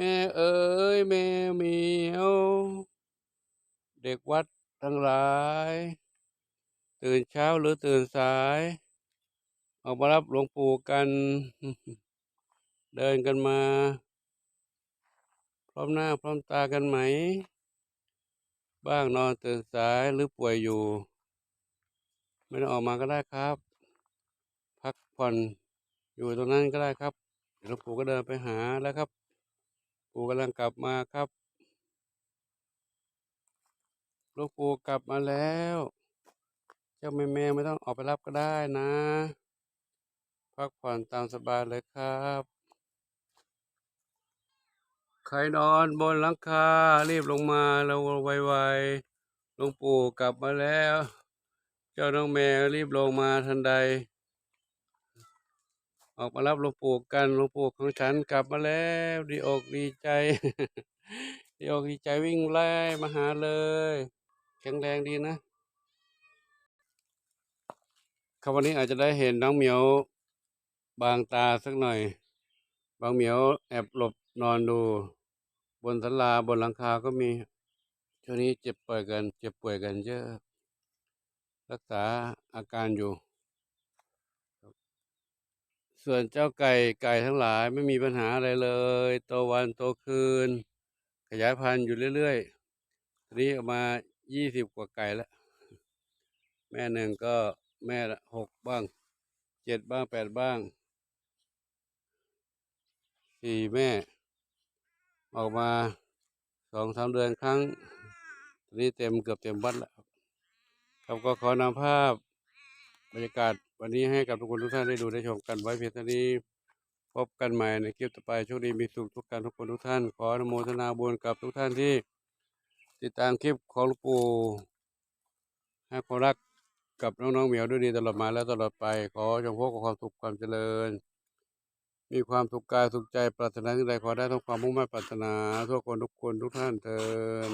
แม่เอ๋ยแม่เหมียว เด็กวัดทั้งหลาย ตื่นเช้าหรือตื่นสาย ออกมารับหลวงปู่กัน เดินกันมา พร้อมหน้าพร้อมตากันไหม บ้างนอนตื่นสายหรือป่วยอยู่ ไม่ต้องออกมาก็ได้ครับ พักผ่อนอยู่ตรงนั้นก็ได้ครับหลวงปู่ก็เดินไปหาแล้วครับ ปู่กำลังกลับมาครับหลวงปู่กลับมาแล้ว เจ้าแม่แม่ไม่ต้องออกไปรับก็ได้นะ พักผ่อนตามสบายเลยครับ ใครนอนบนหลังคารีบลงมาแล้วไวๆหลวงปู่กลับมาแล้ว เจ้าน้องแมวรีบลงมาทันใด ออกมารับหลวงปู่กันหลวงปู่ของฉันกลับมาแล้วดีอกดีใจดีอกดีใจวิ่งไล่มาหาเลย แข็งแรงดีนะครับวันนี้อาจจะได้เห็นน้องเหมียวบางตาสักหน่อย บางเหมียวแอบหลบนอนดู บนศาลาบนหลังคาก็มีช่วงนี้เจ็บป่วยกัน เจ็บป่วยกันเยอะ รักษาอาการอยู่ ส่วนเจ้าไก่ไก่ทั้งหลายไม่มีปัญหาอะไรเลยโตวันโตคืน ขยายพันธุ์อยู่เรื่อยๆทีนี้ออกมายี่สิบกว่าไก่แล้วแม่หนึ่งก็แม่ละหกบ้างเจ็ดบ้างแปดบ้างสี่แม่ ออกมาสองสามเดือนครั้งตอนนี้เต็มเกือบเต็มวัดแล้วครับครับก็ขอนำภาพบรรยากาศ วันนี้ให้กับทุกคนทุกท่านได้ดูได้ชมกันไว้เพียงเท่านี้ พบกันใหม่ในคลิปต่อไปโชคดีมีสุขทุกการทุกคนทุกท่าน ขออนุโมทนาบุญกับทุกท่านที่ ติดตามคลิปของหลวงปู่ให้ความรักกับน้องๆเหมียวด้วยดีตลอดมาและตลอดไป ขอจงพบกับความสุขความเจริญ มีความสุขกายสุขใจปรารถนาสิ่งใดขอได้ทั้งความมุ่งมั่นปรารถนาทั่วคนทุกคนทุกท่านเทิน